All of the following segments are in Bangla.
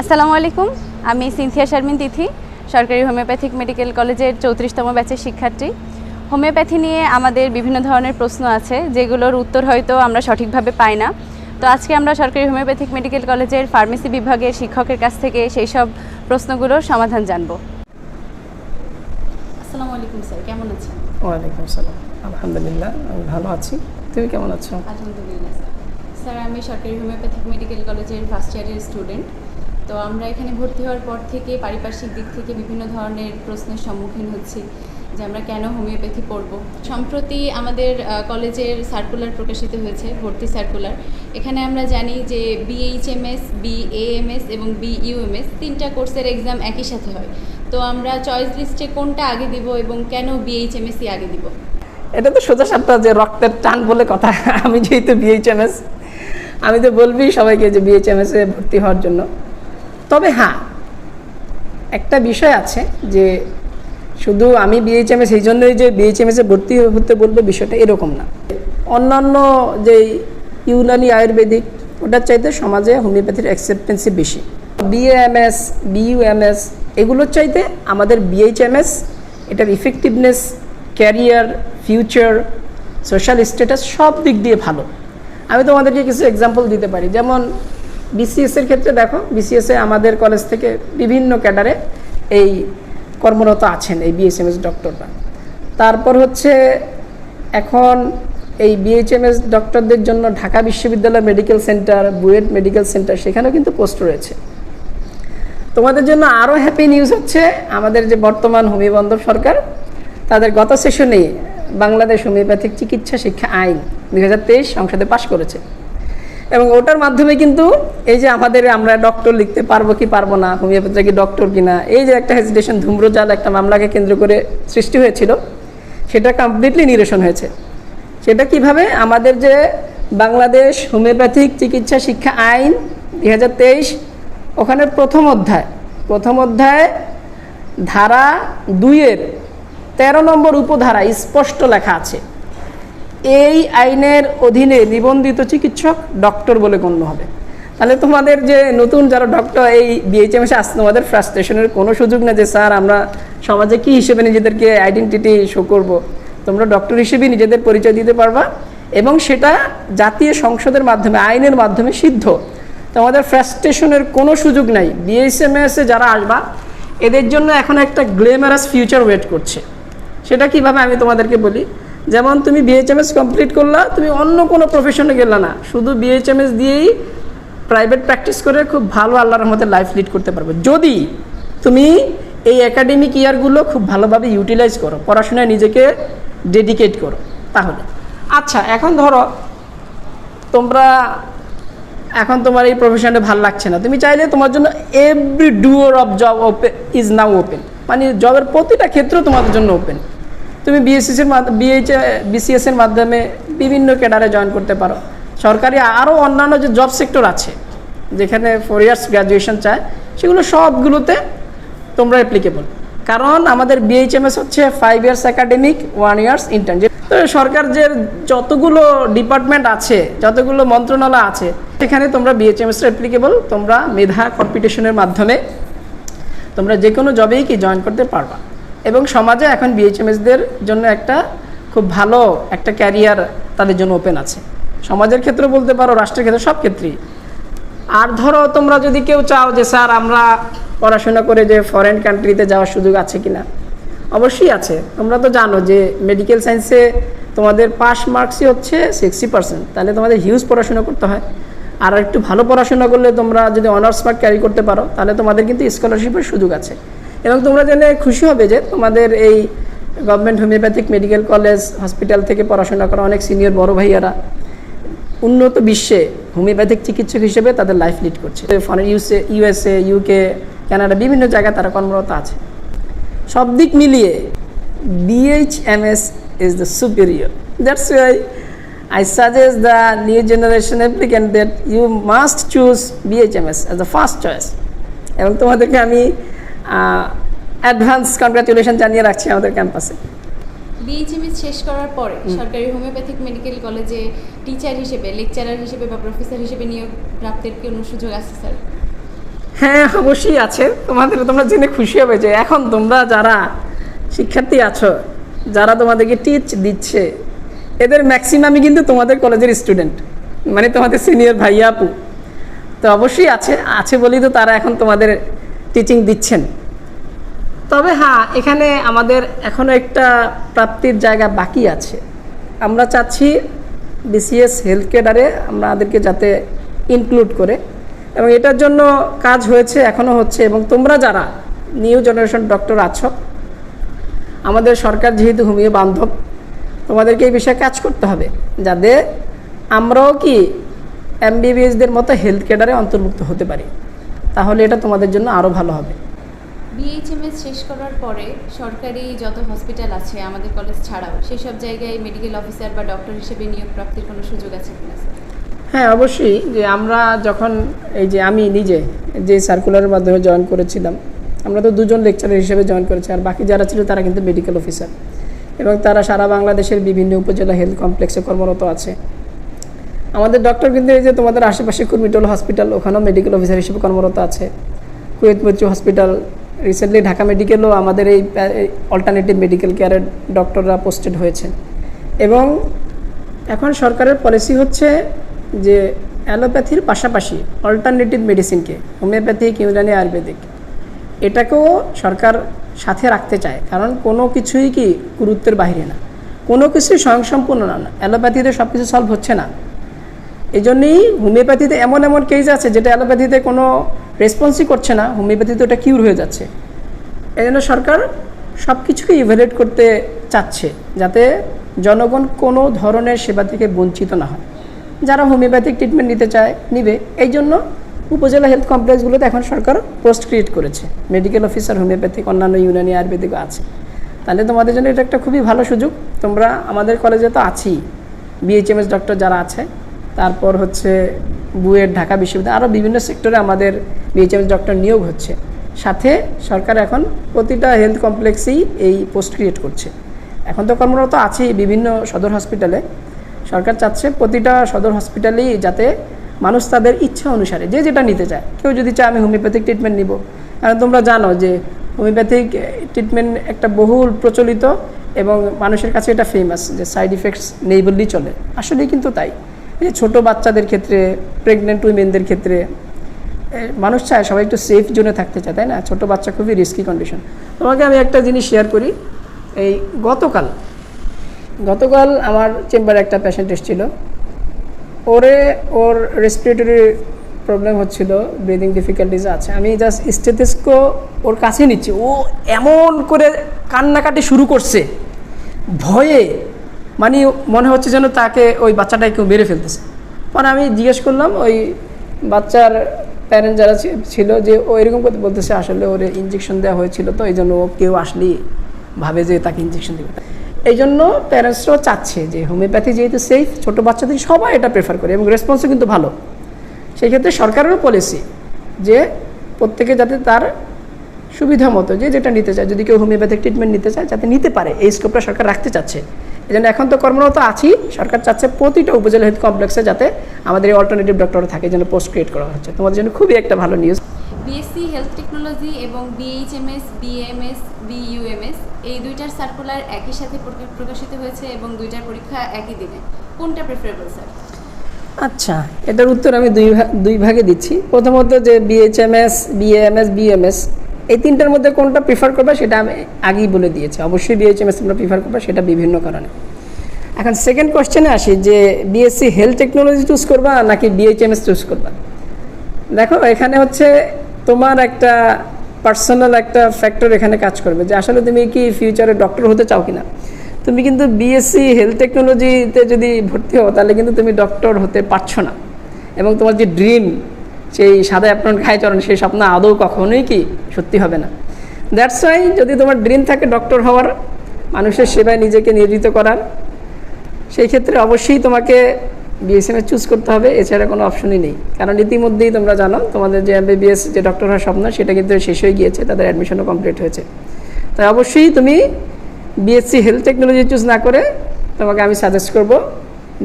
আসসালামু আলাইকুম। আমি সিনথিয়া শারমিন তিথি সরকারি হোমিওপ্যাথিক মেডিকেল কলেজের চৌত্রিশতম ব্যাচের শিক্ষার্থী। হোমিওপ্যাথি নিয়ে আমাদের বিভিন্ন ধরনের প্রশ্ন আছে যেগুলোর উত্তর হয়তো আমরা সঠিকভাবে পাই না। তো আজকে আমরা সরকারি হোমিওপ্যাথিক মেডিকেল কলেজের ফার্মেসি বিভাগের শিক্ষকের কাছ থেকে সেই সব প্রশ্নগুলোর সমাধান জানব। আসসালামু আলাইকুম স্যার কেমন আছেন? ওয়ালাইকুম আলহামদুলিল্লাহ আমি ভালো আছি। তুমি কেমন আছো? আলহামদুলিল্লাহ স্যার। স্যার আমি সরকারি হোমিওপ্যাথিক মেডিকেল কলেজের ফার্স্ট ইয়ারের স্টুডেন্ট তো আমরা এখানে ভর্তি হওয়ার পর থেকে পারিপার্শ্বিক দিক থেকে বিভিন্ন ধরনের প্রশ্নের সম্মুখীন হচ্ছি যে আমরা কেন হোমিওপ্যাথি পড়ব। সম্প্রতি আমাদের কলেজের সার্কুলার প্রকাশিত হয়েছে, ভর্তি সার্কুলার এখানে আমরা জানি যে বিএইচএমএস বিএএমএস এবং বিইউএমএস তিনটা কোর্সের এক্সাম একই সাথে হয়। তো আমরা চয়েস লিস্টে কোনটা আগে দিব এবং কেন বিএইচএমএসই আগে দিব? এটা তো সোজা সাপটা যে রক্তের টান বলে কথা। আমি যেহেতু বিএইচএমএস আমি তো বলবি সবাইকে যে বিএইচএমএস ভর্তি হওয়ার জন্য। তবে হ্যাঁ একটা বিষয় আছে যে শুধু আমি বিএইচএমএস এই জন্যই যে বিএইচএমএস ভর্তি হতে বলব বিষয়টা এরকম না। অন্যান্য যে ইউনানি আয়ুর্বেদিক, ওটার চাইতে সমাজে হোমিওপ্যাথির অ্যাকসেপ্টেন্সি বেশি। বিএএমএস বিইউএমএস এগুলোর চাইতে আমাদের বিএইচএমএস এটার effectiveness career future social status সব দিক দিয়ে ভালো। আমি তোমাদেরকে কিছু এক্সাম্পল দিতে পারি। যেমন বিসিএস এর ক্ষেত্রে দেখো বিসিএস আমাদের কলেজ থেকে বিভিন্ন ক্যাডারে এই কর্মরত আছেন এই বিএসএমএস ডক্টররা তারপর হচ্ছে এখন এই বিএইচএমএস ডক্টরদের জন্য Dhaka Bishwabidyalay medical centre BUET medical centre সেখানেও কিন্তু পোস্ট রয়েছে। তোমাদের জন্য আরও হ্যাপি নিউজ হচ্ছে, আমাদের যে বর্তমান হোমিওবন্ধব সরকার, তাদের গত সেশনে বাংলাদেশ হোমিওপ্যাথিক চিকিৎসা শিক্ষা আইন দু হাজার তেইশ সংসদে পাশ করেছে। এবং ওটার মাধ্যমে কিন্তু এই যে আমাদের আমরা ডক্টর লিখতে পারব কি পারব না হোমিওপ্যাথিরা কি ডক্টর কিনা, এই যে একটা হেজিটেশন ধূম্রজাল একটা মামলাকে কেন্দ্র করে সৃষ্টি হয়েছিল, সেটা কমপ্লিটলি নিরসন হয়েছে। সেটা কীভাবে? আমাদের যে বাংলাদেশ হোমিওপ্যাথিক চিকিৎসা শিক্ষা আইন দুই হাজার তেইশ, ওখানে প্রথম অধ্যায় প্রথম অধ্যায় ধারা দুইয়ের তেরো নম্বর উপধারা স্পষ্ট লেখা আছে। এই আইনের অধীনে নিবন্ধিত চিকিৎসক ডক্টর বলে গণ্য হবে। তাহলে তোমাদের যে নতুন যারা ডক্টর, এই বিএইচএমএসে আসছে, তোমাদের ফ্রাস্ট্রেশনের কোনো সুযোগ না যে, স্যার, আমরা সমাজে কি হিসেবে নিজেদেরকে আইডেন্টিটি শো করব? তোমরা ডক্টর হিসেবেই নিজেদের পরিচয় দিতে পারবা এবং সেটা জাতীয় সংসদের মাধ্যমে, আইনের মাধ্যমে সিদ্ধ। তোমাদের ফ্রাস্ট্রেশনের কোনো সুযোগ নাই। বিএসএমএসে যারা আসবা, এদের জন্য এখন একটা গ্লেমারাস ফিউচার ওয়েট করছে। সেটা কীভাবে আমি তোমাদেরকে বলি? যেমন তুমি বিএইচএমএস কমপ্লিট করলা, তুমি অন্য কোনো প্রফেশনে গেলা না। শুধু বিএইচএমএস দিয়েই প্রাইভেট প্র্যাকটিস করে খুব ভালো আল্লাহর রহমতে লাইফ লিড করতে পারবে। যদি তুমি এই একাডেমিক ইয়ারগুলো খুব ভালোভাবে ইউটিলাইজ করো, পড়াশোনায় নিজেকে ডেডিকেট করো, তাহলে। আচ্ছা এখন ধরো তোমরা, এখন তোমার এই প্রফেশনে ভালো লাগছে না। তুমি চাইলে তোমার জন্য every door of job open is now open মানে জবের প্রতিটা ক্ষেত্র তোমাদের জন্য ওপেন তুমি বিএসসিসির বিএইচ বিসিএস এর মাধ্যমে বিভিন্ন ক্যাডারে জয়েন করতে পারো। সরকারি আরও অন্যান্য যে জব সেক্টর আছে, যেখানে ফোর ইয়ার্স গ্র্যাজুয়েশন চায়, সেগুলো সবগুলোতে তোমরা অ্যাপ্লিকেবল কারণ আমাদের বিএইচএমএস হচ্ছে five years academic one years intern তো সরকার যে যতগুলো ডিপার্টমেন্ট আছে, যতগুলো মন্ত্রণালয় আছে, সেখানে তোমরা বিএইচএমএস অ্যাপ্লিকেবল তোমরা মেধা কম্পিটিশনের মাধ্যমে তোমরা যে কোনো জবেই কি জয়েন করতে পারবা। এবং সমাজে এখন বিএইচএমএসদের জন্য একটা খুব ভালো একটা ক্যারিয়ার তাদের জন্য ওপেন আছে। সমাজের ক্ষেত্রে বলতে পারো, রাষ্ট্রের ক্ষেত্রে সব ক্ষেত্রেই। আর ধরো, তোমরা যদি কেউ চাও যে, স্যার, আমরা পড়াশোনা করে যে ফরেন কান্ট্রিতে যাওয়ার সুযোগ আছে কিনা? অবশ্যই আছে। তোমরা তো জানো যে মেডিকেল সায়েন্সে তোমাদের পাস মার্কসই হচ্ছে সিক্সটি পার্সেন্ট তাহলে তোমাদের হিউজ পড়াশোনা করতে হয়। আর একটু ভালো পড়াশোনা করলে তোমরা যদি অনার্স মার্ক ক্যারি করতে পারো, তাহলে তোমাদের কিন্তু স্কলারশিপের সুযোগ আছে। এবং তোমরা জেনে খুশি হবে যে তোমাদের এই government homeopathic medical college hospital থেকে পড়াশোনা করা অনেক সিনিয়র বড় ভাইয়ারা উন্নত বিশ্বে হোমিওপ্যাথিক চিকিৎসক হিসেবে তাদের লাইফ লিড করছে। ফরেন ইউসে ইউএসএ ইউকে কানাডা বিভিন্ন জায়গায় তারা কর্মরত আছে। সব দিক মিলিয়ে BHMS is the superior that's why I suggest the new generation applicant that you must choose BHMS as the first choice. এবং তোমাদেরকে আমি অ্যাডভান্স কনগ্রাচুলেশন জানিয়ে রাখছি আমাদের ক্যাম্পাসে বিএইচএমএস শেষ করার পরে সরকারি হোমিওপ্যাথিক মেডিকেল কলেজে টিচার হিসেবে লেকচারার হিসেবে বা প্রফেসর হিসেবে নিয়োগ প্রাপ্তির কোনো সুযোগ আছে স্যার হ্যাঁ অবশ্যই আছে। তোমাদের তোমরা জেনে খুশি হবে যে এখন তোমরা যারা শিক্ষার্থী আছো যারা তোমাদেরকে টিচ দিচ্ছে এদের ম্যাক্সিমামই কিন্তু তোমাদের কলেজের স্টুডেন্ট মানে তোমাদের সিনিয়র ভাইয়া আপু। তো অবশ্যই আছে আছে বলেই তো তারা এখন তোমাদের টিচিং দিচ্ছেন। তবে হ্যাঁ এখানে আমাদের এখনও একটা প্রাপ্তির জায়গা বাকি আছে। আমরা চাচ্ছি বিসিএস হেলথ কেয়ারে আমাদেরকে যাতে ইনক্লুড করে। এবং এটার জন্য কাজ হয়েছে এখনও হচ্ছে। এবং তোমরা যারা নিউ জেনারেশন ডক্টর আছো, আমাদের সরকার যেহেতু হোমিও বান্ধব, তোমাদেরকে এই বিষয়ে কাজ করতে হবে। যাতে আমরাও কি এমবিবিএসদের মতো হেলথ কেয়ারে অন্তর্ভুক্ত হতে পারি। তাহলে এটা তোমাদের জন্য আরও ভালো হবে। বিএইচএমএস শেষ করার পরে সরকারি যত হসপিটাল আছে আমাদের কলেজ ছাড়াও সেসব জায়গায় মেডিকেল অফিসার বা ডক্টর হিসেবে নিয়োগ প্রাপ্তির কোনো সুযোগ আছে কিনা হ্যাঁ অবশ্যই যে আমরা যখন এই যে আমি নিজে যে সার্কুলারের মাধ্যমে জয়েন করেছিলাম আমরা তো দুজন লেকচারার হিসেবে জয়েন করেছি আর বাকি যারা ছিল তারা কিন্তু মেডিকেল অফিসার এবং তারা সারা বাংলাদেশের বিভিন্ন উপজেলা হেলথ কমপ্লেক্সে কর্মরত আছে। আমাদের ডক্টর কিন্তু এই যে তোমাদের আশেপাশে কুর্মিটোল হসপিটাল ওখানেও মেডিকেল অফিসার হিসেবে কর্মরত আছে। কুয়েত মৈত্রী হসপিটাল রিসেন্টলি ঢাকা মেডিকেলও আমাদের এই অল্টারনেটিভ মেডিকেল কেয়ারের ডক্টররা পোস্টেড হয়েছেন এবং এখন সরকারের পলিসি হচ্ছে যে অ্যালোপ্যাথির পাশাপাশি অল্টারনেটিভ মেডিসিনকে হোমিওপ্যাথিক ইউনানি আয়ুর্বেদিক এটাকেও সরকার সাথে রাখতে চায়। কারণ কোনো কিছুই কি গুরুত্বের বাইরে না। কোনো কিছুই স্বয়ংসম্পূর্ণ না। অ্যালোপ্যাথিতে সব কিছু সলভ হচ্ছে না। এই জন্যই হোমিওপ্যাথিতে এমন এমন কেস আছে যেটা অ্যালোপ্যাথিতে কোনো রেসপন্সই করছে না, হোমিওপ্যাথিতে ওটা কিউর হয়ে যাচ্ছে। এই জন্য সরকার সব কিছুকে ইভ্যালুয়েট করতে চাচ্ছে যাতে জনগণ কোনো ধরনের সেবা থেকে বঞ্চিত না হয়। যারা হোমিওপ্যাথিক ট্রিটমেন্ট নিতে চায়, নিবে। এই জন্য উপজেলা হেলথ কমপ্লেক্সগুলোতে এখন সরকার পোস্ট ক্রিয়েট করেছে। মেডিকেল অফিসার হোমিওপ্যাথিক, অন্যান্য ইউনানি আয়ুর্বেদিকও আছে। তাহলে তোমাদের জন্য এটা একটা খুবই ভালো সুযোগ। তোমরা আমাদের কলেজে তো আছি বিএইচএমএস ডক্টর যারা আছে তারপর হচ্ছে বুয়েট ঢাকা বিশ্ববিদ্যালয় আরও বিভিন্ন সেক্টরে আমাদের বিএইচএমএস ডক্টর নিয়োগ হচ্ছে। সাথে সরকার এখন প্রতিটা হেলথ কমপ্লেক্সেই এই পোস্ট ক্রিয়েট করছে। এখন তো কর্মরত আছেই বিভিন্ন সদর হসপিটালে সরকার চাচ্ছে প্রতিটা সদর হসপিটালেই যাতে মানুষ তাদের ইচ্ছা অনুসারে যে যেটা নিতে চায়। কেউ যদি চায় আমি হোমিওপ্যাথিক ট্রিটমেন্ট নিব। কারণ তোমরা জানো যে হোমিওপ্যাথিক ট্রিটমেন্ট একটা বহুল প্রচলিত এবং মানুষের কাছে এটা ফেমাস যে সাইড ইফেক্টস নেই বললেই চলে। আসলেই কিন্তু তাই। এই ছোটো বাচ্চাদের ক্ষেত্রে প্রেগনেন্ট উইমেনদের ক্ষেত্রে মানুষ চায় সবাই একটু সেফ জোনে থাকতে চায়, তাই না? ছোটো বাচ্চা খুবই রিস্কি কন্ডিশন তোমাকে আমি একটা জিনিস শেয়ার করি। এই গতকাল গতকাল আমার চেম্বারে একটা পেশেন্ট এসেছিল। ওরে, ওর রেসপিরেটরি প্রবলেম হচ্ছিল ব্রিদিং ডিফিকাল্টিস আছে। আমি জাস্ট স্টেথিস্কো ওর কাছে নিচ্ছি। ও এমন করে কান্নাকাটি শুরু করছে। ভয়ে মানে মনে হচ্ছে যেন তাকে ওই বাচ্চাটাকে কেউ মেরে ফেলতেছে। পরে আমি জিজ্ঞেস করলাম, ওই বাচ্চার প্যারেন্ট যারা ছিল যে ও এরকম করতে বলতেছে, আসলে ওরে ইঞ্জেকশন দেওয়া হয়েছিল তো, এই জন্য ও কেউ আসলেই ভাবে যে তাকে ইঞ্জেকশন দেবে। এই জন্য প্যারেন্টসরাও চাচ্ছে যে হোমিওপ্যাথি যেহেতু সেফ ছোটো বাচ্চাদের সবাই এটা প্রেফার করে এবং রেসপন্সও কিন্তু ভালো। সেই ক্ষেত্রে সরকারেরও পলিসি যে প্রত্যেকে যাতে তার সুবিধা মতো যে যেটা নিতে চায়, যদি কেউ হোমিওপ্যাথিক ট্রিটমেন্ট নিতে চায়, যাতে নিতে পারে। এই স্কোপটা সরকার রাখতে চাচ্ছে। এই জন্য এখন তো কর্মরত আছি। সরকার চাচ্ছে প্রতিটা উপজেলা হেলথ কমপ্লেক্সে যাতে আমাদের এই অল্টারনেটিভ ডক্টর থাকে যেন পোস্ট ক্রিয়েট করা হচ্ছে। তোমাদের জন্য খুবই একটা ভালো নিউজ বিএসসি হেলথ টেকনোলজি এবং বিএইচএমএস বিএমএস বিইউএমএস এই দুইটার সার্কুলার একই সাথে প্রকা- প্রকাশিত হয়েছে এবং দুইটার পরীক্ষা একই দিনে। কোনটা প্রেফারেবল স্যার আচ্ছা এটার উত্তর আমি দুই ভাগ দুই ভাগে দিচ্ছি। প্রথমত যে বিএইচএমএস বিএমএস বিএমএস এই তিনটার মধ্যে কোনটা প্রিফার করবে সেটা আমি আগেই বলে দিয়েছি। অবশ্যই বিএইচএমএস তোমরা প্রিফার করবে, সেটা বিভিন্ন কারণে। এখন সেকেন্ড কোশ্চেনে আসি যে বিএসসি হেলথ টেকনোলজি চুজ করবা নাকি বিএইচএমএস চুজ করবা? দেখো, এখানে হচ্ছে তোমার একটা পার্সোনাল একটা ফ্যাক্টর এখানে কাজ করবে যে আসলে তুমি কি ফিউচারে ডক্টর হতে চাও কিনা? তুমি কিন্তু বিএসসি হেলথ টেকনোলজিতে যদি ভর্তি হও, তাহলে কিন্তু তুমি ডক্টর হতে পারছ না। এবং তোমার যে ড্রিম সেই সাদা অ্যাপ্রন খায় চরণ, সেই স্বপ্ন আদৌ কখনোই কি সত্যি হবে না। দ্যাটস ওয়াই যদি তোমার ড্রিম থাকে ডক্টর হওয়ার, মানুষের সেবায় নিজেকে নিয়োজিত করার, সেই ক্ষেত্রে অবশ্যই তোমাকে বিএসএমএ চুজ করতে হবে, এছাড়া কোনো অপশনই নেই। কারণ ইতিমধ্যেই তোমরা জানো, তোমাদের যে এমবিবিএস যে ডক্টর হওয়ার স্বপ্ন, সেটা কিন্তু শেষ হয়ে গিয়েছে, তাদের অ্যাডমিশনও কমপ্লিট হয়েছে। তাই অবশ্যই তুমি বিএসসি হেলথ টেকনোলজি চুজ না করে, তোমাকে আমি সাজেস্ট করব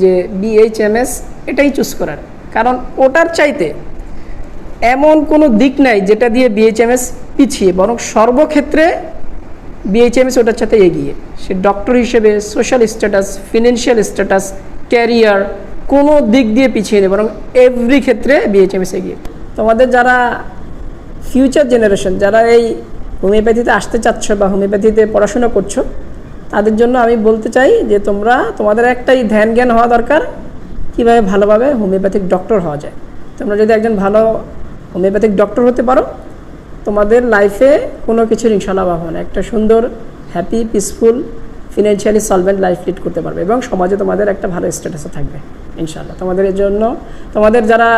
যে বিএইচএমএস এটাই চুজ করার। কারণ ওটার চাইতে এমন কোনো দিক নাই যেটা দিয়ে বিএইচএমএস পিছিয়ে, বরং সর্বক্ষেত্রে বিএইচএমএস ওটার সাথে এগিয়ে। সে ডক্টর হিসেবে, social status, financial status, career, কোনো দিক দিয়ে পিছিয়ে নেই, বরং এভরি ক্ষেত্রে বিএইচএমএস এগিয়ে। তোমাদের যারা ফিউচার জেনারেশন যারা এই হোমিওপ্যাথিতে আসতে চাচ্ছ বা হোমিওপ্যাথিতে পড়াশোনা করছ, তাদের জন্য আমি বলতে চাই যে তোমরা, তোমাদের একটাই ধ্যান জ্ঞান হওয়া দরকার, কীভাবে ভালোভাবে হোমিওপ্যাথিক ডক্টর হওয়া যায়। তোমরা যদি একজন ভালো হোমিওপ্যাথিক ডক্টর হতে পারো, তোমাদের লাইফে কোনো কিছুর ইনশাল্লাহ অভাব না। একটা সুন্দর happy peaceful financially solvent life lead করতে পারবে এবং সমাজে তোমাদের একটা ভালো স্ট্যাটাসও থাকবে ইনশাল্লাহ তোমাদের জন্য, তোমাদের যারা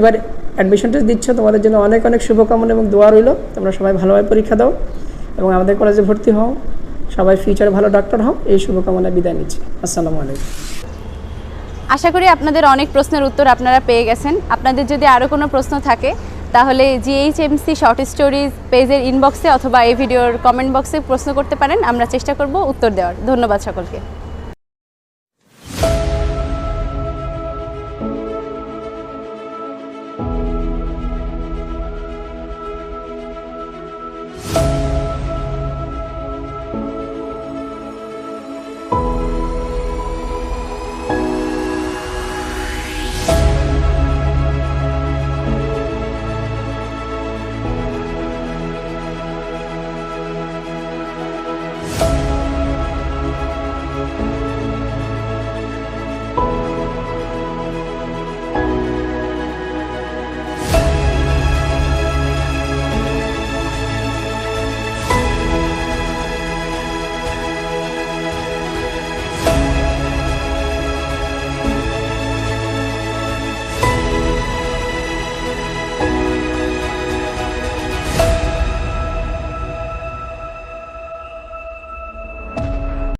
এবার অ্যাডমিশনটা দিচ্ছ, তোমাদের জন্য অনেক অনেক শুভকামনা এবং দোয়া রইল। তোমরা সবাই ভালোভাবে পরীক্ষা দাও এবং আমাদের কলেজে ভর্তি হও। সবাই ফিউচারে ভালো ডক্টর হও। এই শুভকামনায় বিদায় নিচ্ছি। আসসালামু আলাইকুম। আশা করি আপনাদের অনেক প্রশ্নের উত্তর আপনারা পেয়ে গেছেন। আপনাদের যদি আরও কোনো প্রশ্ন থাকে, তাহলে জিএইচএমসি শর্ট স্টোরিজ পেজের ইনবক্সে অথবা এই ভিডিওর কমেন্ট বক্সে প্রশ্ন করতে পারেন, আমরা চেষ্টা করব উত্তর দেওয়ার। ধন্যবাদ সকলকে।